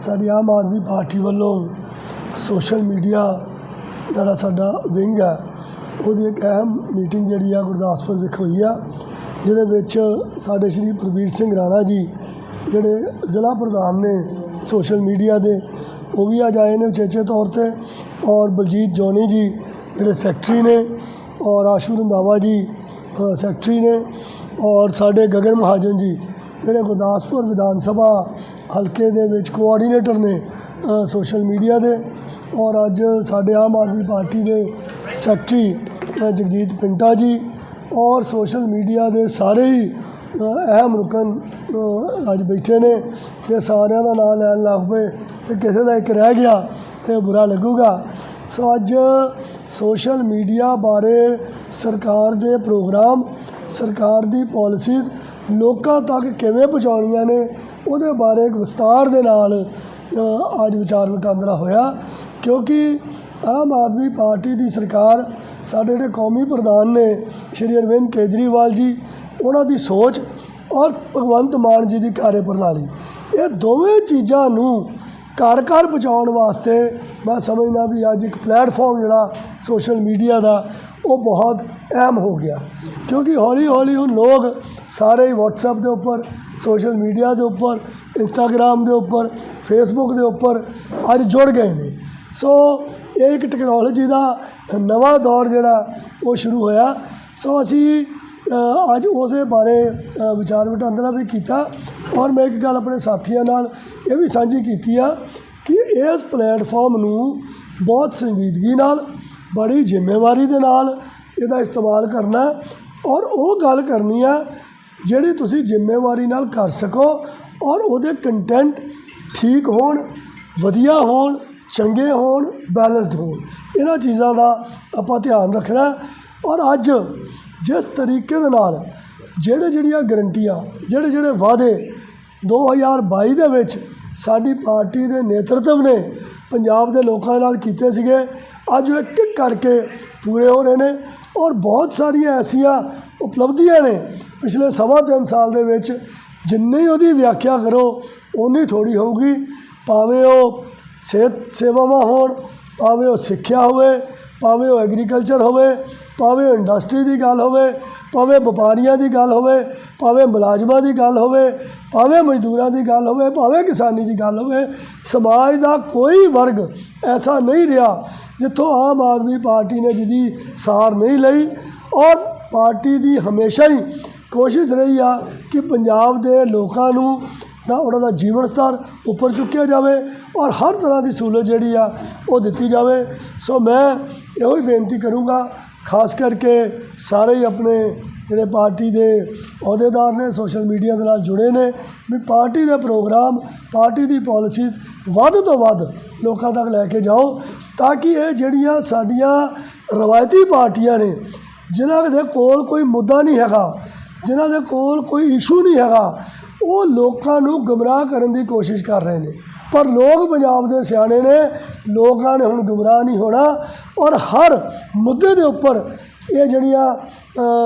ਸਾਡੀ ਆਮ ਆਦਮੀ ਪਾਰਟੀ ਵੱਲੋਂ social media ਜਿਹੜਾ ਸਾਡਾ ਵਿੰਗ ਹੈ, ਉਹਦੀ ਇੱਕ ਅਹਿਮ ਮੀਟਿੰਗ ਜਿਹੜੀ ਆ ਗੁਰਦਾਸਪੁਰ ਵਿਖੇ ਹੋਈ ਆ, ਜਿਹਦੇ ਵਿੱਚ ਸਾਡੇ ਸ਼੍ਰੀ ਪ੍ਰਵੀਰ ਸਿੰਘ ਰਾਣਾ ਜੀ ਜਿਹੜੇ ਜ਼ਿਲ੍ਹਾ ਪ੍ਰਧਾਨ ਨੇ ਸੋਸ਼ਲ ਮੀਡੀਆ ਦੇ, ਉਹ ਵੀ ਅੱਜ ਆਏ ਨੇ ਉਚੇਚੇ ਤੌਰ ਤੇ ਔਰ ਬਲਜੀਤ ਜੋਨੀ ਜੀ ਜਿਹੜੇ ਸੈਕਟਰੀ ਨੇ ਔਰ ਆਸ਼ੂ ਰੰਧਾਵਾ ਜੀ ਸੈਕਟਰੀ ਨੇ ਔਰ ਸਾਡੇ ਗਗਨ ਮਹਾਜਨ ਜੀ ਜਿਹੜੇ ਗੁਰਦਾਸਪੁਰ ਵਿਧਾਨ ਸਭਾ ਹਲਕੇ ਦੇ ਵਿੱਚ ਕੋਆਰਡੀਨੇਟਰ ਨੇ ਸੋਸ਼ਲ ਮੀਡੀਆ ਦੇ ਔਰ ਅੱਜ ਸਾਡੇ ਆਮ ਆਦਮੀ ਪਾਰਟੀ ਦੇ ਸੈਕਟਰੀ ਜਗਜੀਤ ਪਿੰਟਾ ਜੀ ਔਰ ਸੋਸ਼ਲ ਮੀਡੀਆ ਦੇ ਸਾਰੇ ਹੀ ਅਹਿਮ ਰੁਕਨ ਅੱਜ ਬੈਠੇ ਨੇ ਤੇ ਸਾਰਿਆਂ ਦਾ ਨਾਮ ਲੈਣ ਲੱਗ ਪਏ ਤੇ ਕਿਸੇ ਦਾ ਇੱਕ ਰਹਿ ਗਿਆ ਤੇ ਬੁਰਾ ਲੱਗੂਗਾ। ਸੋ ਅੱਜ ਸੋਸ਼ਲ ਮੀਡੀਆ ਬਾਰੇ ਸਰਕਾਰ ਦੇ ਪ੍ਰੋਗਰਾਮ ਸਰਕਾਰ ਦੀ ਪਾਲਿਸੀਜ਼ ਲੋਕਾਂ ਤੱਕ ਕਿਵੇਂ ਪਹੁੰਚਾਉਣੀਆਂ ਨੇ ਉਹਦੇ ਬਾਰੇ ਇੱਕ ਵਿਸਤਾਰ ਦੇ ਨਾਲ ਅੱਜ ਵਿਚਾਰ ਵਟਾਂਦਰਾ ਹੋਇਆ। ਕਿਉਂਕਿ ਆਮ ਆਦਮੀ ਪਾਰਟੀ ਦੀ ਸਰਕਾਰ, ਸਾਡੇ ਜਿਹੜੇ ਕੌਮੀ ਪ੍ਰਧਾਨ ਨੇ, ਸ਼੍ਰੀ ਅਰਵਿੰਦ ਕੇਜਰੀਵਾਲ ਜੀ, ਉਹਨਾਂ ਦੀ ਸੋਚ ਔਰ ਭਗਵੰਤ ਮਾਨ ਜੀ ਦੀ ਕਾਰਜ ਪ੍ਰਣਾਲੀ ਇਹ ਦੋਵੇਂ ਚੀਜ਼ਾਂ ਨੂੰ ਘਰ ਘਰ ਪਹੁੰਚਾਉਣ ਵਾਸਤੇ ਮੈਂ ਸਮਝਦਾ ਵੀ ਅੱਜ ਇੱਕ ਪਲੇਟਫਾਰਮ ਜਿਹੜਾ ਸੋਸ਼ਲ ਮੀਡੀਆ ਦਾ, ਉਹ ਬਹੁਤ ਅਹਿਮ ਹੋ ਗਿਆ। ਕਿਉਂਕਿ ਹੌਲੀ ਹੌਲੀ ਹੁਣ ਲੋਕ ਸਾਰੇ ਹੀ WhatsApp ਦੇ ਉੱਪਰ ਸੋਸ਼ਲ ਮੀਡੀਆ ਦੇ ਉੱਪਰ ਇੰਸਟਾਗ੍ਰam ਦੇ ਉੱਪਰ ਫੇਸਬੁੱਕ ਦੇ ਉੱਪਰ ਅੱਜ ਜੁੜ ਗਏ ਨੇ। ਸੋ ਇਹ ਇੱਕ ਟੈਕਨੋਲੋਜੀ ਦਾ ਨਵਾਂ ਦੌਰ ਜਿਹੜਾ, ਉਹ ਸ਼ੁਰੂ ਹੋਇਆ। ਸੋ ਅਸੀਂ ਅੱਜ ਉਸੇ ਬਾਰੇ ਵਿਚਾਰ ਵਟਾਂਦਰਾ ਵੀ ਕੀਤਾ ਔਰ ਮੈਂ ਇੱਕ ਗੱਲ ਆਪਣੇ ਸਾਥੀਆਂ ਨਾਲ ਇਹ ਵੀ ਸਾਂਝੀ ਕੀਤੀ ਆ ਕਿ ਇਸ ਪਲੇਟਫਾਰਮ ਨੂੰ ਬਹੁਤ ਸੰਜੀਦਗੀ ਨਾਲ, ਬੜੀ ਜ਼ਿੰਮੇਵਾਰੀ ਦੇ ਨਾਲ ਇਹਦਾ ਇਸਤੇਮਾਲ ਕਰਨਾ ਔਰ ਉਹ ਗੱਲ ਕਰਨੀ ਆ ਜਿਹੜੀ ਤੁਸੀਂ ਜ਼ਿੰਮੇਵਾਰੀ ਨਾਲ ਕਰ ਸਕੋ ਔਰ ਉਹਦੇ ਕੰਟੈਂਟ ਠੀਕ ਹੋਣ, ਵਧੀਆ ਹੋਣ, ਚੰਗੇ ਹੋਣ ਬੈਲੈਂਸਡ ਹੋਣ। ਇਹਨਾਂ ਚੀਜ਼ਾਂ ਦਾ ਆਪਾਂ ਧਿਆਨ ਰੱਖਣਾ ਔਰ ਅੱਜ ਜਿਸ ਤਰੀਕੇ ਦੇ ਨਾਲ ਜਿਹੜੇ ਜਿਹੜੀਆਂ ਗਰੰਟੀਆਂ, ਜਿਹੜੇ ਜਿਹੜੇ ਵਾਅਦੇ 2022 ਦੇ ਵਿੱਚ ਸਾਡੀ ਪਾਰਟੀ ਦੇ ਨੇਤਰਤਵ ਨੇ ਪੰਜਾਬ ਦੇ ਲੋਕਾਂ ਨਾਲ ਕੀਤੇ ਸੀਗੇ, ਅੱਜ ਉਹ ਇੱਕ ਇੱਕ ਕਰਕੇ ਪੂਰੇ ਹੋ ਰਹੇ ਨੇ ਔਰ ਬਹੁਤ ਸਾਰੀਆਂ ਐਸੀਆਂ ਉਪਲਬਧੀਆਂ ਨੇ ਪਿਛਲੇ ਸਵਾ ਤਿੰਨ ਸਾਲ ਦੇ ਵਿੱਚ ਜਿੰਨੀ ਉਹਦੀ ਵਿਆਖਿਆ ਕਰੋ, ਓਨੀ ਥੋੜੀ ਹੋਊਗੀ। ਭਾਵੇਂ ਉਹ ਸਿਹਤ ਸੇਵਾਵਾਂ ਹੋਣ, ਭਾਵੇਂ ਉਹ ਸਿੱਖਿਆ ਹੋਵੇ, ਭਾਵੇਂ ਉਹ ਐਗਰੀਕਲਚਰ ਹੋਵੇ, ਭਾਵੇਂ ਉਹ ਇੰਡਸਟਰੀ ਦੀ ਗੱਲ ਹੋਵੇ, ਭਾਵੇਂ ਵਪਾਰੀਆਂ ਦੀ ਗੱਲ ਹੋਵੇ, ਭਾਵੇਂ ਮੁਲਾਜ਼ਮਾਂ ਦੀ ਗੱਲ ਹੋਵੇ, ਭਾਵੇਂ ਮਜ਼ਦੂਰਾਂ ਦੀ ਗੱਲ ਹੋਵੇ, ਭਾਵੇਂ ਕਿਸਾਨੀ ਦੀ ਗੱਲ ਹੋਵੇ, ਸਮਾਜ ਦਾ ਕੋਈ ਵਰਗ ਐਸਾ ਨਹੀਂ ਰਿਹਾ ਜਿੱਥੋਂ ਆਮ ਆਦਮੀ ਪਾਰਟੀ ਨੇ ਜਿਹਦੀ ਸਾਰ ਨਹੀਂ ਲਈ ਔਰ ਪਾਰਟੀ ਦੀ ਹਮੇਸ਼ਾ ਹੀ ਕੋਸ਼ਿਸ਼ ਰਹੀ ਆ ਕਿ ਪੰਜਾਬ ਦੇ ਲੋਕਾਂ ਨੂੰ ਦਾ ਉਹਨਾਂ ਦਾ ਜੀਵਨ ਸਤਰ ਉੱਪਰ ਚੁੱਕਿਆ ਜਾਵੇ ਔਰ ਹਰ ਤਰ੍ਹਾਂ ਦੀ ਸਹੂਲਤ ਜਿਹੜੀ ਆ ਉਹ ਦਿੱਤੀ ਜਾਵੇ। ਸੋ ਮੈਂ ਇਹੋ ਹੀ ਬੇਨਤੀ ਕਰੂੰਗਾ, ਖਾਸ ਕਰਕੇ ਸਾਰੇ ਹੀ ਆਪਣੇ ਜਿਹੜੇ ਪਾਰਟੀ ਦੇ ਅਹੁਦੇਦਾਰ ਨੇ, ਸੋਸ਼ਲ ਮੀਡੀਆ ਦੇ ਨਾਲ ਜੁੜੇ ਨੇ, ਵੀ ਪਾਰਟੀ ਦੇ ਪ੍ਰੋਗਰਾਮ, ਪਾਰਟੀ ਦੀ ਪਾਲਿਸੀਜ਼ ਵੱਧ ਤੋਂ ਵੱਧ ਲੋਕਾਂ ਤੱਕ ਲੈ ਕੇ ਜਾਓ ਤਾਂ ਕਿ ਇਹ ਜਿਹੜੀਆਂ ਸਾਡੀਆਂ ਰਵਾਇਤੀ ਪਾਰਟੀਆਂ ਨੇ, ਜਿਨ੍ਹਾਂ ਦੇ ਕੋਲ ਕੋਈ ਮੁੱਦਾ ਨਹੀਂ ਹੈਗਾ ਜਿਨ੍ਹਾਂ ਦੇ ਕੋਲ ਕੋਈ ਇਸ਼ੂ ਨਹੀਂ ਹੈਗਾ, ਉਹ ਲੋਕਾਂ ਨੂੰ ਗਮਰਾਹ ਕਰਨ ਦੀ ਕੋਸ਼ਿਸ਼ ਕਰ ਰਹੇ ਨੇ। ਪਰ ਲੋਕ ਪੰਜਾਬ ਦੇ ਸਿਆਣੇ ਨੇ, ਲੋਕਾਂ ਨੇ ਹੁਣ ਗਮਰਾਹ ਨਹੀਂ ਹੋਣਾ ਔਰ ਹਰ ਮੁੱਦੇ ਦੇ ਉੱਪਰ ਇਹ ਜਿਹੜੀਆਂ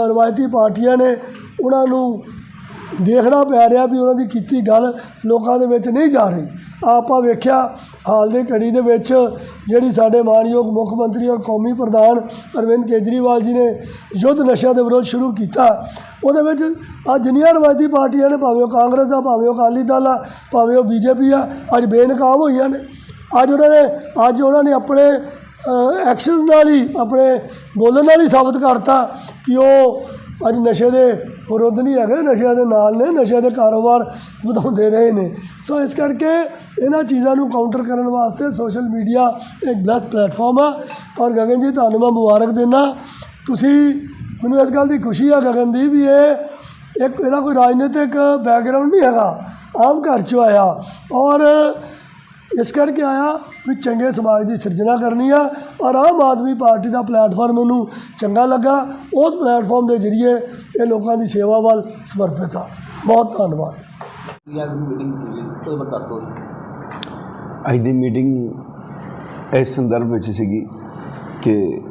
ਰਵਾਇਤੀ ਪਾਰਟੀਆਂ ਨੇ, ਉਹਨਾਂ ਨੂੰ ਦੇਖਣਾ ਪੈ ਰਿਹਾ ਵੀ ਉਹਨਾਂ ਦੀ ਕੀਤੀ ਗੱਲ ਲੋਕਾਂ ਦੇ ਵਿੱਚ ਨਹੀਂ ਜਾ ਰਹੀ। ਆਪਾਂ ਵੇਖਿਆ ਹਾਲ ਦੀ ਘੜੀ ਦੇ ਵਿੱਚ ਜਿਹੜੀ ਸਾਡੇ ਮਾਨਯੋਗ ਮੁੱਖ ਮੰਤਰੀ ਔਰ ਕੌਮੀ ਪ੍ਰਧਾਨ ਅਰਵਿੰਦ ਕੇਜਰੀਵਾਲ ਜੀ ਨੇ ਯੁੱਧ ਨਸ਼ਿਆਂ ਦੇ ਵਿਰੋਧ ਸ਼ੁਰੂ ਕੀਤਾ, ਉਹਦੇ ਵਿੱਚ ਅੱਜ ਜਿੰਨੀਆਂ ਰਵਾਇਤੀ ਪਾਰਟੀਆਂ ਨੇ, ਭਾਵੇਂ ਉਹ ਕਾਂਗਰਸ ਆ, ਭਾਵੇਂ ਉਹ ਅਕਾਲੀ ਦਲ ਆ, ਭਾਵੇਂ ਉਹ ਬੀਜੇਪੀ ਆ, ਅੱਜ ਬੇਨਕਾਬ ਹੋਈਆਂ ਨੇ। ਅੱਜ ਉਹਨਾਂ ਨੇ, ਅੱਜ ਉਹਨਾਂ ਨੇ ਆਪਣੇ ਐਕਸ਼ਨਸ ਨਾਲ ਹੀ, ਆਪਣੇ ਬੋਲਣ ਨਾਲ ਹੀ ਸਾਬਤ ਕਰਤਾ ਕਿ ਉਹ ਅੱਜ ਨਸ਼ੇ ਦੇ ਵਿਰੁੱਧ ਨਹੀਂ ਹੈਗੇ, ਨਸ਼ਿਆਂ ਦੇ ਨਾਲ ਨੇ, ਨਸ਼ਿਆਂ ਦੇ ਕਾਰੋਬਾਰ ਵਧਾਉਂਦੇ ਰਹੇ ਨੇ। ਸੋ ਇਸ ਕਰਕੇ ਇਹਨਾਂ ਚੀਜ਼ਾਂ ਨੂੰ ਕਾਊਂਟਰ ਕਰਨ ਵਾਸਤੇ ਸੋਸ਼ਲ ਮੀਡੀਆ ਇੱਕ ਬੈਸਟ ਪਲੇਟਫਾਰਮ ਆ। ਔਰ ਗਗਨ ਜੀ, ਤੁਹਾਨੂੰ ਮੈਂ ਮੁਬਾਰਕ ਦਿੰਦਾ। ਤੁਸੀਂ, ਮੈਨੂੰ ਇਸ ਗੱਲ ਦੀ ਖੁਸ਼ੀ ਆ ਗਗਨ ਦੀ ਵੀ ਇਹ ਇੱਕ, ਇਹਦਾ ਕੋਈ ਰਾਜਨੀਤਿਕ ਬੈਕਗ੍ਰਾਉਂਡ ਨਹੀਂ ਹੈਗਾ। ਆਮ ਘਰ ਚੋਂ ਆਇਆ। ਔਰ ਇਸ ਕਰਕੇ ਆਇਆ ਵੀ ਚੰਗੇ ਸਮਾਜ ਦੀ ਸਿਰਜਣਾ ਕਰਨੀ ਆ ਔਰ ਆਮ ਆਦਮੀ ਪਾਰਟੀ ਦਾ ਪਲੇਟਫਾਰਮ ਮੈਨੂੰ ਚੰਗਾ ਲੱਗਾ। ਉਸ ਪਲੇਟਫਾਰਮ ਦੇ ਜ਼ਰੀਏ ਇਹ ਲੋਕਾਂ ਦੀ ਸੇਵਾ ਵੱਲ ਸਮਰਪਿਤ ਆ। ਬਹੁਤ ਧੰਨਵਾਦ। ਅੱਜ ਦੀ ਮੀਟਿੰਗ ਇਸ ਸੰਦਰਭ ਵਿੱਚ ਸੀਗੀ ਕਿ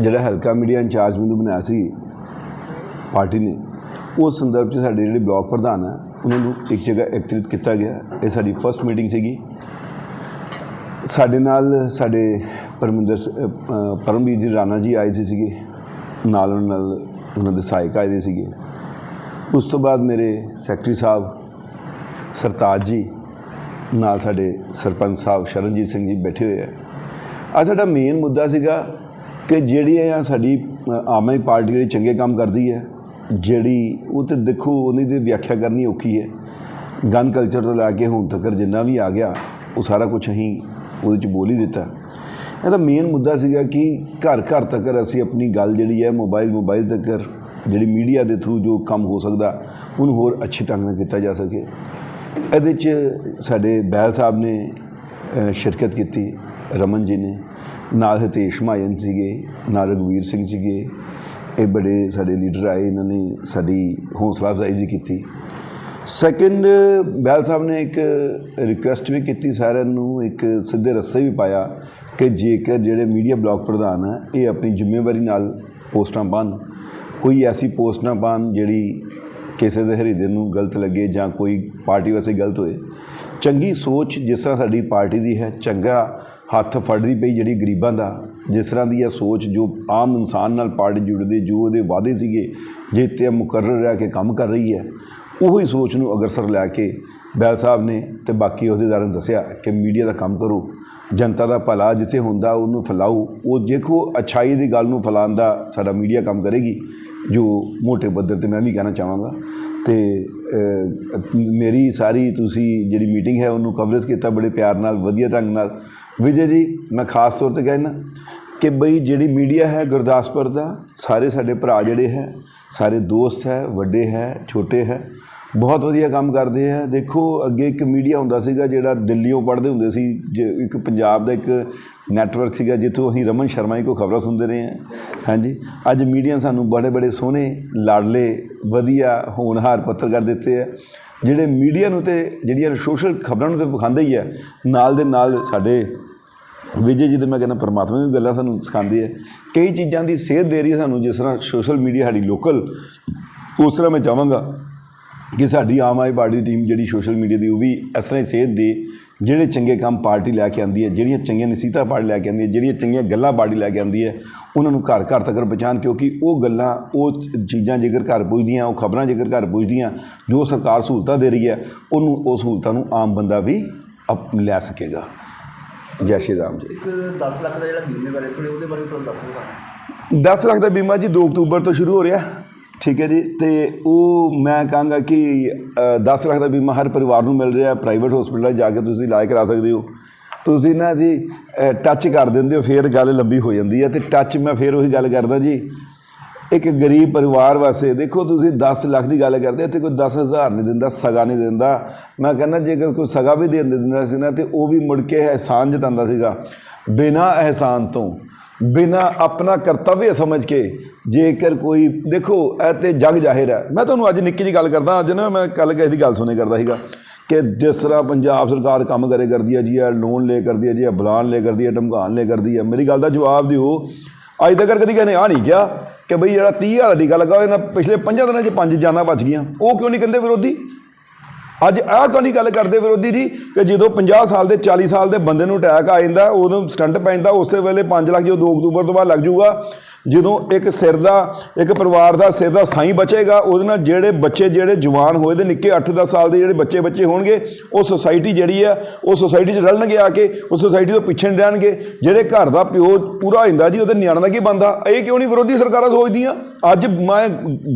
ਜਿਹੜਾ ਹਲਕਾ ਮੀਡੀਆ ਇੰਚਾਰਜ ਮੈਨੂੰ ਬਣਾਇਆ ਸੀ ਪਾਰਟੀ ਨੇ ਉਸ ਸੰਦਰਭ 'ਚ ਸਾਡੇ ਜਿਹੜੇ ਬਲਾਕ ਪ੍ਰਧਾਨ ਹੈ ਉਹਨਾਂ ਨੂੰ ਇੱਕ ਜਗ੍ਹਾ ਇਕੱਤਰਿਤ ਕੀਤਾ ਗਿਆ। ਇਹ ਸਾਡੀ ਫਰਸਟ ਮੀਟਿੰਗ ਸੀਗੀ। ਸਾਡੇ ਨਾਲ ਸਾਡੇ ਪਰਮਿੰਦਰ ਪਰਮਵੀਰ ਜੀ ਰਾਣਾ ਜੀ ਆਏ ਸੀਗੇ। ਨਾਲ ਉਹਨਾਂ ਨਾਲ ਉਹਨਾਂ ਦੇ ਸਹਾਇਕ ਆਏ ਦੇ ਸੀਗੇ। ਉਸ ਤੋਂ ਬਾਅਦ ਮੇਰੇ ਸੈਕਟਰੀ ਸਾਹਿਬ ਸਰਤਾਜ ਜੀ, ਨਾਲ ਸਾਡੇ ਸਰਪੰਚ ਸਾਹਿਬ ਸ਼ਰਨਜੀਤ ਸਿੰਘ ਜੀ ਬੈਠੇ ਹੋਏ ਆ। ਅੱਜ ਸਾਡਾ ਮੇਨ ਮੁੱਦਾ ਸੀਗਾ ਕਿ ਜਿਹੜੀ ਆ ਸਾਡੀ ਆਮ ਆਦਮੀ ਪਾਰਟੀ ਜਿਹੜੀ ਚੰਗੇ ਕੰਮ ਕਰਦੀ ਹੈ, ਜਿਹੜੀ ਉਹ ਤੇ ਦੇਖੋ ਉਹਦੀ ਦੀ ਵਿਆਖਿਆ ਕਰਨੀ ਔਖੀ ਹੈ। ਗਨ ਕਲਚਰ ਤੋਂ ਲੈ ਕੇ ਹੁਣ ਤੱਕ ਜਿੰਨਾ ਵੀ ਆ ਗਿਆ, ਉਹ ਸਾਰਾ ਕੁਝ ਅਸੀਂ ਉਹਦੇ ਚ ਬੋਲ ਹੀ ਦਿੱਤਾ। ਇਹਦਾ ਮੇਨ ਮੁੱਦਾ ਸੀਗਾ ਕਿ ਘਰ ਘਰ ਤੱਕ ਅਸੀਂ ਆਪਣੀ ਗੱਲ ਜਿਹੜੀ ਹੈ ਮੋਬਾਈਲ ਮੋਬਾਈਲ ਤੱਕ ਜਿਹੜੀ ਮੀਡੀਆ ਦੇ ਥਰੂ ਜੋ ਕੰਮ ਹੋ ਸਕਦਾ, ਉਹਨੂੰ ਹੋਰ ਅੱਛੇ ਢੰਗ ਨਾਲ ਕੀਤਾ ਜਾ ਸਕੇ। ਇਹਦੇ 'ਚ ਸਾਡੇ ਬੈਲ ਸਾਹਿਬ ਨੇ ਸ਼ਿਰਕਤ ਕੀਤੀ, ਰਮਨ ਜੀ ਨੇ। ਨਾਲ ਹਿਤੇਸ਼ ਮਾਇਨ ਸੀਗੇ, ਨਾਲ ਰਘਵੀਰ ਸਿੰਘ ਸੀਗੇ। ਇਹ ਬੜੇ ਸਾਡੇ ਲੀਡਰ ਆਏ, ਇਹਨਾਂ ਨੇ ਸਾਡੀ ਹੌਸਲਾ ਅਫਜ਼ਾਈ ਜੀ ਕੀਤੀ। ਸੈਕਿੰਡ ਬੈਲ ਸਾਹਿਬ ਨੇ ਇੱਕ ਰਿਕੁਐਸਟ ਵੀ ਕੀਤੀ ਸਾਰਿਆਂ ਨੂੰ, ਇੱਕ ਸਿੱਧੇ ਰਸਤੇ ਵੀ ਪਾਇਆ ਕਿ ਜੇਕਰ ਜਿਹੜੇ ਮੀਡੀਆ ਬਲਾਕ ਪ੍ਰਧਾਨ ਹੈ ਇਹ ਆਪਣੀ ਜ਼ਿੰਮੇਵਾਰੀ ਨਾਲ ਪੋਸਟਾਂ ਪਾਉਣ। ਕੋਈ ਐਸੀ ਪੋਸਟ ਨਾ ਪਾਉਣ ਜਿਹੜੀ ਕਿਸੇ ਦੇ ਹਿਰਦੇ ਨੂੰ ਗਲਤ ਲੱਗੇ ਜਾਂ ਕੋਈ ਪਾਰਟੀ ਵਾਸਤੇ ਗਲਤ ਹੋਏ। ਚੰਗੀ ਸੋਚ ਜਿਸ ਤਰ੍ਹਾਂ ਸਾਡੀ ਪਾਰਟੀ ਦੀ ਹੈ, ਚੰਗਾ ਹੱਥ ਫੜਦੀ ਪਈ ਜਿਹੜੀ ਗਰੀਬਾਂ ਦਾ, ਜਿਸ ਤਰ੍ਹਾਂ ਦੀ ਇਹ ਸੋਚ ਜੋ ਆਮ ਇਨਸਾਨ ਨਾਲ ਪਾਰਟੀ ਜੁੜਦੇ, ਜੋ ਉਹਦੇ ਵਾਅਦੇ ਸੀਗੇ ਜੇ ਤੇ ਮੁਕਰਰ ਰਹਿ ਕੇ ਕੰਮ ਕਰ ਰਹੀ ਹੈ। ਉਹੀ ਸੋਚ ਨੂੰ ਅਗਰਸਰ ਲੈ ਕੇ ਬੈਲ ਸਾਹਿਬ ਨੇ ਤੇ ਬਾਕੀ ਅਹੁਦੇਦਾਰਾਂ ਨੇ ਦੱਸਿਆ ਕਿ ਮੀਡੀਆ ਦਾ ਕੰਮ ਕਰੋ, ਜਨਤਾ ਦਾ ਭਲਾ ਜਿੱਥੇ ਹੁੰਦਾ ਉਹਨੂੰ ਫੈਲਾਓ, ਉਹ ਦੇਖੋ ਅਛਾਈ ਦੀ ਗੱਲ ਨੂੰ ਫੈਲਾਉਣ ਦਾ ਸਾਡਾ ਮੀਡੀਆ ਕੰਮ ਕਰੇਗੀ, ਜੋ ਮੋٹے ਪੱਧਰ ਤੇ ਮੈਂ ਵੀ ਕਹਿਣਾ ਚਾਹਾਂਗਾ। ਤੇ ਮੇਰੀ ਸਾਰੀ ਤੁਸੀਂ ਜਿਹੜੀ ਮੀਟਿੰਗ ਹੈ ਉਹਨੂੰ ਕਵਰੇਜ ਕੀਤਾ ਬੜੇ ਪਿਆਰ ਨਾਲ, ਵਧੀਆ ਢੰਗ ਨਾਲ। ਵਿਜੇ ਜੀ, ਮੈਂ ਖਾਸ ਤੌਰ ਤੇ ਕਹਿਣਾ ਕਿ ਬਈ ਜਿਹੜੀ ਮੀਡੀਆ ਹੈ ਗੁਰਦਾਸਪੁਰ ਦਾ, ਸਾਰੇ ਸਾਡੇ ਭਰਾ ਜਿਹੜੇ ਹੈ ਸਾਰੇ ਦੋਸਤ ਹੈ, ਵੱਡੇ ਹੈ, ਛੋਟੇ ਹੈ, ਬਹੁਤ ਵਧੀਆ ਕੰਮ ਕਰਦੇ ਆ ਦੇਖੋ, ਅੱਗੇ ਇੱਕ ਮੀਡੀਆ ਹੁੰਦਾ ਸੀਗਾ ਜਿਹੜਾ ਦਿੱਲੀੋਂ ਪੜ੍ਹਦੇ ਹੁੰਦੇ ਸੀ, ਜੇ ਇੱਕ ਪੰਜਾਬ ਦਾ ਇੱਕ ਨੈਟਵਰਕ ਸੀਗਾ, ਜਿੱਥੋਂ ਅਸੀਂ ਰਮਨ ਸ਼ਰਮਾ ਜੀ ਕੋ ਖਬਰਾਂ ਸੁਣਦੇ ਰਹੇ ਹਾਂ। ਹਾਂਜੀ, ਅੱਜ ਮੀਡੀਆ ਸਾਨੂੰ ਬੜੇ ਬੜੇ ਸੋਹਣੇ, ਲਾਡਲੇ, ਵਧੀਆ, ਹੋਣਹਾਰ ਪੱਤਰਕਾਰ ਦਿੱਤੇ ਆ ਜਿਹੜੇ ਮੀਡੀਆ ਨੂੰ ਤੇ, ਜਿਹੜੀਆਂ ਸੋਸ਼ਲ ਖਬਰਾਂ ਨੂੰ ਤੇ ਵਿਖਾਉਂਦੇ ਹੀ ਹੈ, ਨਾਲ ਦੇ ਨਾਲ ਸਾਡੇ ਵਿਜੇ ਜੀ ਤੇ ਮੈਂ ਕਹਿੰਦਾ ਪਰਮਾਤਮਾ ਦੀ ਗੱਲਾਂ ਸਾਨੂੰ ਸਿਖਾਉਂਦੀ ਹੈ। ਕਈ ਚੀਜ਼ਾਂ ਦੀ ਸੇਧ ਦੇ ਰਹੀ ਹੈ ਸਾਨੂੰ, ਜਿਸ ਤਰ੍ਹਾਂ ਸੋਸ਼ਲ ਮੀਡੀਆ ਸਾਡੀ ਲੋਕਲ ਉਸ ਤਰ੍ਹਾਂ ਮੈਂ ਚਾਹਾਂਗਾ ਕਿ ਸਾਡੀ ਆਮ ਆਦਮੀ ਪਾਰਟੀ ਦੀ ਟੀਮ ਜਿਹੜੀ ਸੋਸ਼ਲ ਮੀਡੀਆ ਦੀ, ਉਹ ਵੀ ਇਸ ਤਰ੍ਹਾਂ ਹੀ ਸੇਧ ਦੇ, ਜਿਹੜੇ ਚੰਗੇ ਕੰਮ ਪਾਰਟੀ ਲੈ ਕੇ ਆਂਦੀ ਹੈ, ਜਿਹੜੀਆਂ ਚੰਗੀਆਂ ਨਸੀਹਤਾਂ ਪਾਰਟੀ ਲੈ ਕੇ ਆਂਦੀ ਹੈ, ਜਿਹੜੀਆਂ ਚੰਗੀਆਂ ਗੱਲਾਂ ਪਾਰਟੀ ਲੈ ਕੇ ਆਂਦੀ ਹੈ, ਉਹਨਾਂ ਨੂੰ ਘਰ ਘਰ ਤੱਕ ਪਹੁੰਚਾਉਣ, ਕਿਉਂਕਿ ਉਹ ਗੱਲਾਂ, ਉਹ ਚੀਜ਼ਾਂ ਜੇਕਰ ਘਰ ਪੁੱਜਦੀਆਂ, ਉਹ ਖਬਰਾਂ ਜੇਕਰ ਘਰ ਪੁੱਜਦੀਆਂ, ਜੋ ਸਰਕਾਰ ਸਹੂਲਤਾਂ ਦੇ ਰਹੀ ਹੈ, ਉਹਨੂੰ, ਉਹ ਸਹੂਲਤਾਂ ਨੂੰ ਆਮ ਬੰਦਾ ਵੀ ਅਪ, ਲੈ ਸਕੇਗਾ। ਜੈ ਸ਼੍ਰੀ ਰਾਮ ਜੀ। ਇੱਕ 10 ਲੱਖ ਦਾ ਜਿਹੜਾ ਬੀਮੇ ਬਾਰੇ ਥੋੜੇ ਉਹਦੇ ਬਾਰੇ ਥੋੜਾ ਦੱਸੋ ਸਾਨੂੰ। 10 ਲੱਖ ਦਾ ਬੀਮਾ ਜੀ 2 ਅਕਤੂਬਰ ਤੋਂ ਸ਼ੁਰੂ ਹੋ ਰਿਹਾ। ਠੀਕ ਹੈ ਜੀ ਤੇ ਉਹ ਮੈਂ ਕਹਾਂਗਾ ਕਿ ਅ, 10 ਲੱਖ ਦਾ ਬੀਮਾ ਹਰ ਪਰਿਵਾਰ ਨੂੰ ਮਿਲ ਰਿਹਾ ਪ੍ਰਾਈਵੇਟ ਹਸਪੀਟਲ ਜਾ ਕੇ ਤੁਸੀਂ ਇਲਾਜ ਕਰਾ ਸਕਦੇ ਹੋ। ਤੁਸੀਂ ਨਾ ਜੀ ਟੱਚ ਕਰ ਦਿੰਦੇ ਹੋ ਫਿਰ ਗੱਲ ਲੰਬੀ ਹੋ ਜਾਂਦੀ ਹੈ। ਤੇ ਟੱਚ ਮੈਂ ਫਿਰ ਉਹੀ ਗੱਲ ਕਰਦਾ ਜੀ ਇੱਕ ਗਰੀਬ ਪਰਿਵਾਰ ਵਾਸਤੇ, ਦੇਖੋ ਤੁਸੀਂ 10 ਲੱਖ ਦੀ ਗੱਲ ਕਰਦੇ ਇੱਥੇ ਕੋਈ 10000 ਨਹੀਂ ਦਿੰਦਾ, ਸਗਾ ਨਹੀਂ ਦਿੰਦਾ। ਮੈਂ ਕਹਿੰਦਾ ਜੇਕਰ ਕੋਈ ਸਗਾ ਵੀ ਦੇ ਦਿੰਦਾ ਸੀ ਨਾ, ਤੇ ਉਹ ਵੀ ਮੁੜ ਕੇ ਅਹਿਸਾਨ ਜਤਾਉਂਦਾ ਸੀਗਾ। ਬਿਨਾ ਅਹਿਸਾਨ ਤੋਂ, ਬਿਨਾ ਆਪਣਾ ਕਰਤੱਵ ਸਮਝ ਕੇ, ਜੇਕਰ ਕੋਈ, ਦੇਖੋ, ਇਹ ਤੇ ਜਗ ਜ਼ਾਹਿਰ ਹੈ। ਮੈਂ ਤੁਹਾਨੂੰ ਅੱਜ ਨਿੱਕੀ ਜੀ ਗੱਲ ਕਰਦਾ, ਅੱਜ ਨਾ ਮੈਂ ਕੱਲ ਕਿਸੇ ਦੀ ਗੱਲ ਸੁਣੇ ਕਰਦਾ ਸੀਗਾ ਕਿ ਜਿਸ ਤਰ੍ਹਾਂ ਪੰਜਾਬ ਸਰਕਾਰ ਕੰਮ ਕਰੇ ਕਰਦੀ ਹੈ ਜੀ, ਇਹ ਲੋਨ ਲੈ ਕਰਦੀ ਹੈ ਜੀ, ਇਹ ਬਲਾਨ ਲੈ ਕਰਦੀ ਹੈ ਧਮਕਾਨ ਲੈ ਕਰਦੀ ਹੈ। ਮੇਰੀ ਗੱਲ ਦਾ ਜਵਾਬ ਦਿਓ ਅੱਜ ਤੱਕ ਕਦੀ ਕਹਿੰਦੇ ਆ ਨਹੀਂ ਕਿਹਾ ਕਿ ਬਈ ਜਿਹੜਾ 30000 ਦਾ ਟੀਕਾ ਲੱਗਾ ਇਹਨਾਂ ਪਿਛਲੇ 5 ਦਿਨਾਂ 'ਚ ਪੰਜ ਜਾਨਾਂ ਬਚ ਗਈਆਂ। ਉਹ ਕਿਉਂ ਨਹੀਂ ਕਹਿੰਦੇ ਵਿਰੋਧੀ? ਅੱਜ ਆਹ ਕਾਹਦੀ ਗੱਲ ਕਰਦੇ ਵਿਰੋਧੀ ਜੀ ਕਿ ਜਦੋਂ 50 ਸਾਲ ਦੇ 40 ਸਾਲ ਦੇ ਬੰਦੇ ਨੂੰ ਅਟੈਕ ਆ ਜਾਂਦਾ ਉਦੋਂ ਸਟੰਟ ਪੈਂਦਾ ਉਸੇ ਵੇਲੇ 5 ਲੱਖ ਜੋ 2 ਅਕਤੂਬਰ ਤੋਂ ਬਾਅਦ ਲੱਗ ਜਾਊਗਾ ਜਦੋਂ ਇੱਕ ਸਿਰ ਦਾ, ਇੱਕ ਪਰਿਵਾਰ ਦਾ ਸਿਰ ਦਾ ਸਾਈਂ ਬਚੇਗਾ, ਉਹਦੇ ਨਾਲ ਜਿਹੜੇ ਬੱਚੇ, ਜਿਹੜੇ ਜਵਾਨ ਹੋਏ ਦੇ ਨਿੱਕੇ 8-10 ਸਾਲ ਦੇ ਜਿਹੜੇ ਬੱਚੇ ਬੱਚੇ ਹੋਣਗੇ, ਉਹ ਸੋਸਾਇਟੀ ਜਿਹੜੀ ਆ, ਉਹ ਸੋਸਾਇਟੀ 'ਚ ਰਲਣਗੇ ਆ ਕੇ, ਉਹ ਸੋਸਾਇਟੀ ਤੋਂ ਪਿੱਛੇ ਨਹੀਂ ਰਹਿਣਗੇ। ਜਿਹੜੇ ਘਰ ਦਾ ਪਿਓ ਪੂਰਾ ਹੋ ਜਾਂਦਾ ਜੀ, ਉਹਦੇ ਨਿਆਣਾ ਦਾ ਕੀ ਬੰਦਾ ਇਹ ਕਿਉਂ ਨਹੀਂ ਵਿਰੋਧੀ ਸਰਕਾਰਾਂ ਸੋਚਦੀਆਂ? ਅੱਜ ਮੈਂ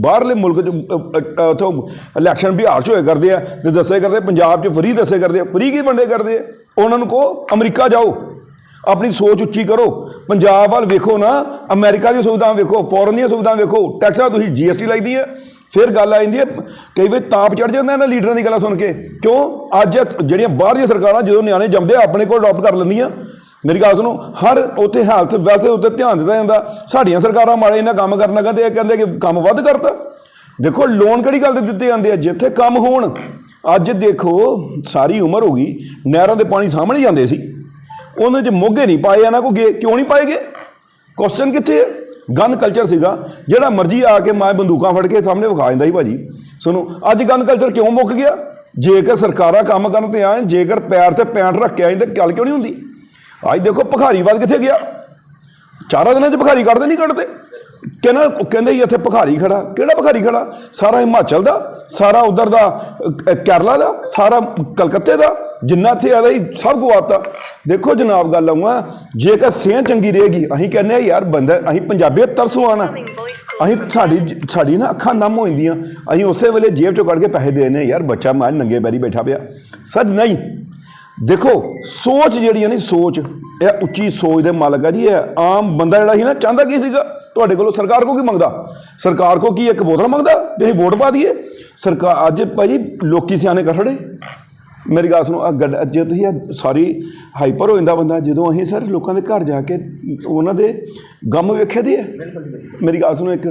ਬਾਹਰਲੇ ਮੁਲਕ 'ਚ ਉਥੋਂ ਇਲੈਕਸ਼ਨ ਬਿਹਾਰ 'ਚ ਹੋਏ ਕਰਦੇ ਆ, ਤੇ ਦੱਸੇ ਕਰਦੇ, ਪੰਜਾਬ 'ਚ ਫਰੀ ਦੱਸੇ ਕਰਦੇ ਆ, ਫਰੀ ਕੀ ਬੰਦੇ ਕਰਦੇ ਆ? ਉਹਨਾਂ ਨੂੰ ਕਹੋ, ਅਮਰੀਕਾ ਜਾਓ। ਆਪਣੀ ਸੋਚ ਉੱਚੀ ਕਰੋ। ਪੰਜਾਬ ਵੱਲ ਵੇਖੋ ਨਾ, ਅਮਰੀਕਾ ਦੀਆਂ ਸੁਵਿਧਾਵਾਂ ਵੇਖੋ ਫੋਰਨ ਦੀਆਂ ਸੁਵਿਧਾਵਾਂ ਵੇਖੋ ਟੈਕਸਾਂ ਤੁਸੀਂ ਜੀਐਸਟੀ ਲਾਈਦੀ ਹੈ ਫਿਰ ਗੱਲ ਆ ਜਾਂਦੀ ਹੈ ਕਈ ਵਾਰ ਤਾਪ ਚੜ ਜਾਂਦਾ ਇਹਨਾਂ ਲੀਡਰਾਂ ਦੀ ਗੱਲਾਂ ਸੁਣ ਕੇ। ਕਿਉਂ? ਅੱਜ ਜਿਹੜੀਆਂ ਬਾਹਰ ਦੀਆਂ ਸਰਕਾਰਾਂ ਜਦੋਂ ਨਿਆਣੇ ਜੰਮਦੇ ਆਪਣੇ ਕੋਲ ਅਡਾਪਟ ਕਰ ਲੈਂਦੀਆਂ। ਮੇਰੀ ਗੱਲ ਸੁਣੋ, ਹਰ ਉੱਥੇ ਹੈਲਥ ਵੈਲਥ ਉੱਤੇ ਧਿਆਨ ਦਿੱਤਾ ਜਾਂਦਾ। ਸਾਡੀਆਂ ਸਰਕਾਰਾਂ ਮਾੜੇ ਇਹਨਾਂ ਕੰਮ ਕਰਨਾ ਕਹਿੰਦੇ ਇਹ ਕਹਿੰਦੇ ਕਿ ਕੰਮ ਵੱਧ ਕਰਤਾ। ਦੇਖੋ ਲੋਨ ਕਿਹੜੀ ਗੱਲ ਦੇ ਦਿੱਤੇ ਜਾਂਦੇ ਆ? ਜਿੱਥੇ ਕੰਮ ਹੋਣ। ਅੱਜ ਦੇਖੋ, ਸਾਰੀ ਉਮਰ ਹੋ ਗਈ, ਨਹਿਰਾਂ ਦੇ ਪਾਣੀ ਸਾਹਮਣੇ ਜਾਂਦੇ ਸੀ। ਉਹਨਾਂ 'ਚ ਮੋਗੇ ਨਹੀਂ ਪਾਏ ਇਹਨਾਂ ਕੋ ਗਏ ਕਿਉਂ ਨਹੀਂ ਪਾਏ ਗਏ ਕੁਐਸਚਨ ਕਿੱਥੇ ਹੈ ਗਨ ਕਲਚਰ ਸੀਗਾ। ਜਿਹੜਾ ਮਰਜ਼ੀ ਆ ਕੇ ਮੈਂ ਬੰਦੂਕਾਂ ਫੜ ਕੇ ਸਾਹਮਣੇ ਵਿਖਾ ਜਾਂਦਾ ਸੀ ਭਾਜੀ। ਸੁਣੋ, ਅੱਜ ਗਨ ਕਲਚਰ ਕਿਉਂ ਮੁੱਕ ਗਿਆ? ਜੇਕਰ ਸਰਕਾਰਾਂ ਕੰਮ ਕਰਨ ਤੇ ਆਏ, ਜੇਕਰ ਪੈਰ ਤੇ ਪੈਂਟ ਰੱਖ ਕੇ ਆਏ ਤਾਂ ਗੱਲ ਕਿਉਂ ਨਹੀਂ ਹੁੰਦੀ? ਅੱਜ ਦੇਖੋ ਭਖਾਰੀਵਾਦ ਕਿੱਥੇ ਗਿਆ? ਚਾਰਾਂ ਦਿਨਾਂ 'ਚ ਭਖਾਰੀ ਕੱਢਦੇ ਨਹੀਂ ਕੱਢਦੇ। ਕਹਿੰਦਾ ਕਹਿੰਦੇ ਜੀ, ਇੱਥੇ ਭਖਾਰੀ ਖੜਾ। ਕਿਹੜਾ ਭਖਾਰੀ ਖੜਾ? ਸਾਰਾ ਹਿਮਾਚਲ ਦਾ, ਸਾਰਾ ਉਧਰ ਦਾ ਕੇਰਲਾ ਦਾ, ਸਾਰਾ ਕਲਕੱਤੇ ਦਾ, ਜਿੰਨਾ ਇੱਥੇ ਆਦਾ ਹੀ ਸਭ ਗਵਾਤਾ ਦੇਖੋ ਜਨਾਬ, ਗੱਲ ਆਉਂਗਾ ਜੇਕਰ ਸਿਹਤ ਚੰਗੀ ਰਹੇਗੀ, ਅਸੀਂ ਕਹਿੰਦੇ ਆ ਯਾਰ ਬੰਦਾ, ਅਸੀਂ ਪੰਜਾਬੀ ਤਰਸੋਂ ਆਣਾ ਅਸੀਂ ਸਾਡੀ ਸਾਡੀ ਨਾ ਅੱਖਾਂ ਨਮ ਹੋ ਜਾਂਦੀਆਂ। ਅਸੀਂ ਉਸੇ ਵੇਲੇ ਜੇਬ ਚੋਂ ਕੱਢ ਕੇ ਪੈਸੇ ਦੇਣੇ ਹਾਂ, ਯਾਰ ਬੱਚਾ ਮਾਰ ਨੰਗੇ ਪੈਰੀ ਬੈਠਾ ਪਿਆ। ਸਰ ਨਹੀਂ ਦੇਖੋ, ਸੋਚ ਜਿਹੜੀ ਹੈ ਨਹੀਂ ਸੋਚ, ਇਹ ਉੱਚੀ ਸੋਚ ਦੇ ਮਾਲਕ ਹੈ ਜੀ, ਇਹ ਆਮ ਬੰਦਾ ਜਿਹੜਾ ਸੀ ਨਾ, ਚਾਹੁੰਦਾ ਕੀ ਸੀਗਾ? ਤੁਹਾਡੇ ਕੋਲੋਂ ਸਰਕਾਰ ਕੋ ਕੀ ਮੰਗਦਾ? ਸਰਕਾਰ ਕੋ ਕੀ ਇੱਕ ਬੋਤਲ ਮੰਗਦਾ? ਵੀ ਅਸੀਂ ਵੋਟ ਪਾ ਦਈਏ? ਸਰਕਾਰ, ਅੱਜ ਭਾਜੀ ਲੋਕੀ ਸਿਆਣੇ ਕਰ ਖੜੇ ਮੇਰੀ ਗੱਲ ਸੁਣੋ ਆ ਗੱਡ, ਜੇ ਤੁਸੀਂ ਇਹ ਸਾਰੀ ਹਾਈਪਰ ਹੋ ਜਾਂਦਾ ਬੰਦਾ, ਜਦੋਂ ਅਸੀਂ ਸਰ ਲੋਕਾਂ ਦੇ ਘਰ ਜਾ ਕੇ ਉਹਨਾਂ ਦੇ ਗਮ ਵੇਖੇ ਦੀ ਹੈ। ਮੇਰੀ ਗੱਲ ਸੁਣੋ ਇੱਕ,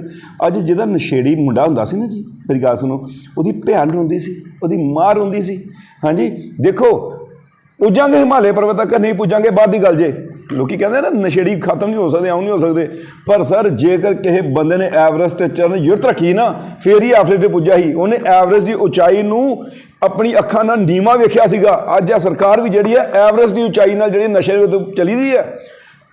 ਅੱਜ ਜਿਹਦਾ ਨਸ਼ੇੜੀ ਮੁੰਡਾ ਹੁੰਦਾ ਸੀ ਨਾ ਜੀ, ਮੇਰੀ ਗੱਲ ਸੁਣੋ, ਉਹਦੀ ਭੈਣ ਰੋਂਦੀ ਸੀ, ਉਹਦੀ ਮਾਂ ਰੋਂਦੀ ਸੀ। ਹਾਂਜੀ, ਦੇਖੋ ਪੁੱਜਾਂਗੇ ਹਿਮਾਲੇ ਪਰਬਤ ਤੱਕ, ਨਹੀਂ ਪੁੱਜਾਂਗੇ ਬਾਅਦ ਦੀ ਗੱਲ ਜੇ। ਲੋਕੀ ਕਹਿੰਦੇ ਨਾ ਨਸ਼ੇੜੀ ਖਤਮ ਨਹੀਂ ਹੋ ਸਕਦੇ ਆਉਂ ਨਹੀਂ ਹੋ ਸਕਦੇ। ਪਰ ਸਰ, ਜੇਕਰ ਕਿਸੇ ਬੰਦੇ ਨੇ ਐਵਰੇਸਟ ਤੇ ਚੜ੍ਹਨ ਯੁਰਤ ਰੱਖੀ ਨਾ, ਫੇਰ ਹੀ ਆਫਰੇ ਤੇ ਪੁੱਜਾ ਹੀ ਉਹਨੇ ਐਵਰੇਸਟ ਦੀ ਉਚਾਈ ਨੂੰ ਆਪਣੀ ਅੱਖਾਂ ਨਾਲ ਨੀਵਾ ਵੇਖਿਆ ਸੀਗਾ। ਅੱਜ ਆ ਸਰਕਾਰ ਵੀ ਜਿਹੜੀ ਹੈ, ਐਵਰੇਸਟ ਦੀ ਉਚਾਈ ਨਾਲ ਜਿਹੜੀ ਨਸ਼ੇ ਦੇ ਚਲੀ ਦੀ ਹੈ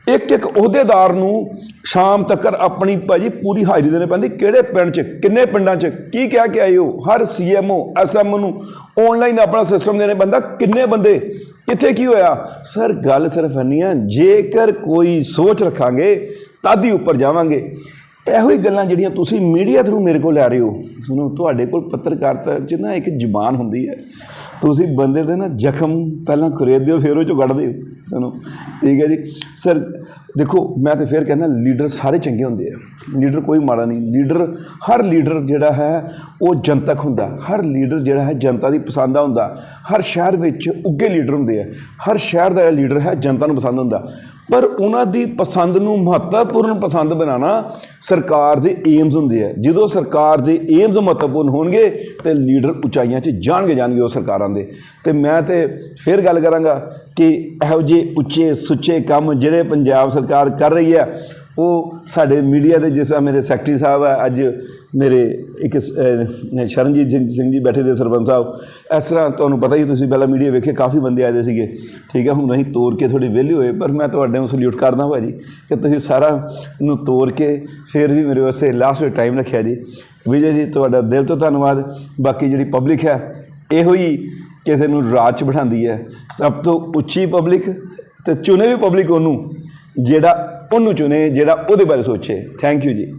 ਇੱਕ ਇੱਕ ਅਹੁਦੇਦਾਰ ਨੂੰ ਸ਼ਾਮ ਤੱਕ ਆਪਣੀ ਭਾਜੀ ਪੂਰੀ ਹਾਜ਼ਰੀ ਦੇਣੀ ਪੈਂਦੀ। ਕਿਹੜੇ ਪਿੰਡ 'ਚ, ਕਿੰਨੇ ਪਿੰਡਾਂ 'ਚ, ਕੀ ਕਹਿ ਕੇ ਆਏ ਹੋ? ਹਰ ਸੀਐਮਓ ਐਸਐਮ ਨੂੰ ਆਨਲਾਈਨ ਆਪਣਾ ਸਿਸਟਮ ਦੇਣੇ ਪੈਂਦਾ। ਕਿੰਨੇ ਬੰਦੇ, ਕਿੱਥੇ ਕੀ ਹੋਇਆ? ਸਰ, ਗੱਲ ਸਿਰਫ ਇੰਨੀ ਆ, ਜੇਕਰ ਕੋਈ ਸੋਚ ਰੱਖਾਂਗੇ, ਤਦ ਹੀ ਉੱਪਰ ਜਾਵਾਂਗੇ। ਇਹੋ ਹੀ ਗੱਲਾਂ ਜਿਹੜੀਆਂ ਤੁਸੀਂ ਮੀਡੀਆ ਥਰੂ ਮੇਰੇ ਕੋਲ ਲੈ ਰਹੇ ਹੋ। ਸੁਣੋ, ਤੁਹਾਡੇ ਕੋਲ ਪੱਤਰਕਾਰਤਾ 'ਚ ਨਾ ਇੱਕ ਜ਼ੁਬਾਨ ਹੁੰਦੀ ਹੈ। ਤੁਸੀਂ ਬੰਦੇ ਦੇ ਨਾ ਜ਼ਖਮ ਪਹਿਲਾਂ ਖੁਰੇਦਦੇ ਹੋ ਫਿਰ ਉਹ ਚੋਂ ਕੱਢਦੇ ਹੋ ਸੁਣੋ, ਠੀਕ ਹੈ ਜੀ? ਸਰ, ਦੇਖੋ, ਮੈਂ ਤੇ ਫਿਰ ਕਹਿੰਦਾ, ਲੀਡਰ ਸਾਰੇ ਚੰਗੇ ਹੁੰਦੇ ਆ। ਲੀਡਰ ਕੋਈ ਮਾੜਾ ਨਹੀਂ। ਲੀਡਰ, ਹਰ ਲੀਡਰ ਜਿਹੜਾ ਹੈ, ਉਹ ਜਨਤਕ ਹੁੰਦਾ। ਹਰ ਲੀਡਰ ਜਿਹੜਾ ਹੈ, ਜਨਤਾ ਦੀ ਪਸੰਦ ਦਾ ਹੁੰਦਾ। ਹਰ ਸ਼ਹਿਰ ਵਿੱਚ ਉੱਗੇ ਲੀਡਰ ਹੁੰਦੇ ਆ। ਹਰ ਸ਼ਹਿਰ ਦਾ ਲੀਡਰ ਹੈ, ਜਨਤਾ ਨੂੰ ਪਸੰਦ ਹੁੰਦਾ। ਪਰ ਉਹਨਾਂ ਦੀ ਪਸੰਦ ਨੂੰ ਮਹੱਤਵਪੂਰਨ ਪਸੰਦ ਬਣਾਉਣਾ ਸਰਕਾਰ ਦੇ ਏਮਸ ਹੁੰਦੇ ਆ। ਜਦੋਂ ਸਰਕਾਰ ਦੇ ਏਮਸ ਮਹੱਤਵਪੂਰਨ ਹੋਣਗੇ ਤੇ ਲੀਡਰ ਉਚਾਈਆਂ 'ਚ ਜਾਣਗੇ ਜਾਣਗੇ ਉਹ ਸਰਕਾਰਾਂ ਦੇ। ਤੇ ਮੈਂ ਤੇ ਫਿਰ ਗੱਲ ਕਰਾਂਗਾ ਕਿ ਇਹੋ ਜਿਹੇ ਉੱਚੇ ਸੁੱਚੇ ਕੰਮ ਜਿਹੜੇ ਪੰਜਾਬ ਸਰਕਾਰ ਕਰ ਰਹੀ ਹੈ ਉਹ ਸਾਡੇ ਮੀਡੀਆ ਦੇ ਜਿਸ ਤਰ੍ਹਾਂ ਮੇਰੇ ਸੈਕਟਰੀ ਸਾਹਿਬ ਹੈ ਅੱਜ ਮੇਰੇ ਇੱਕ ਸ਼ਰਨਜੀਤ ਸਿੰਘ ਜੀ ਬੈਠੇ ਦੇ ਸਰਪੰਚ ਸਾਹਿਬ, ਇਸ ਤਰ੍ਹਾਂ ਤੁਹਾਨੂੰ ਪਤਾ ਹੀ ਤੁਸੀਂ ਪਹਿਲਾਂ ਮੀਡੀਆ ਵੇਖੇ, ਕਾਫੀ ਬੰਦੇ ਆਏ ਦੇ ਸੀਗੇ। ਠੀਕ ਹੈ ਹੁਣ ਅਸੀਂ ਤੋਰ ਕੇ ਥੋੜੀ ਵਿਹਲੇ ਹੋਏ, ਪਰ ਮੈਂ ਤੁਹਾਡੇ ਨੂੰ ਸਲੂਟ ਕਰਦਾ ਭਾਜੀ ਕਿ ਤੁਸੀਂ ਸਾਰਾ ਨੂੰ ਤੋਰ ਕੇ ਫਿਰ ਵੀ ਮੇਰੇ ਵਾਸਤੇ ਲਾਸਟ ਟਾਈਮ ਰੱਖਿਆ ਜੀ। ਵਿਜੇ ਜੀ, ਤੁਹਾਡਾ ਦਿਲ ਤੋਂ ਧੰਨਵਾਦ। ਬਾਕੀ ਜਿਹੜੀ ਪਬਲਿਕ ਹੈ ਇਹੋ ਹੀ ਕਿਸੇ ਨੂੰ ਰਾਜ ਚ ਬਿਠਾਉਂਦੀ ਹੈ। ਸਭ ਤੋਂ ਉੱਚੀ ਪਬਲਿਕ ਤੇ ਚੁਣੇ ਵੀ ਪਬਲਿਕ ਉਹਨੂੰ, ਜਿਹੜਾ ਉਹਨੂੰ ਚੁਣੇ ਜਿਹੜਾ ਉਹਦੇ ਬਾਰੇ ਸੋਚੇ। ਥੈਂਕ ਯੂ ਜੀ।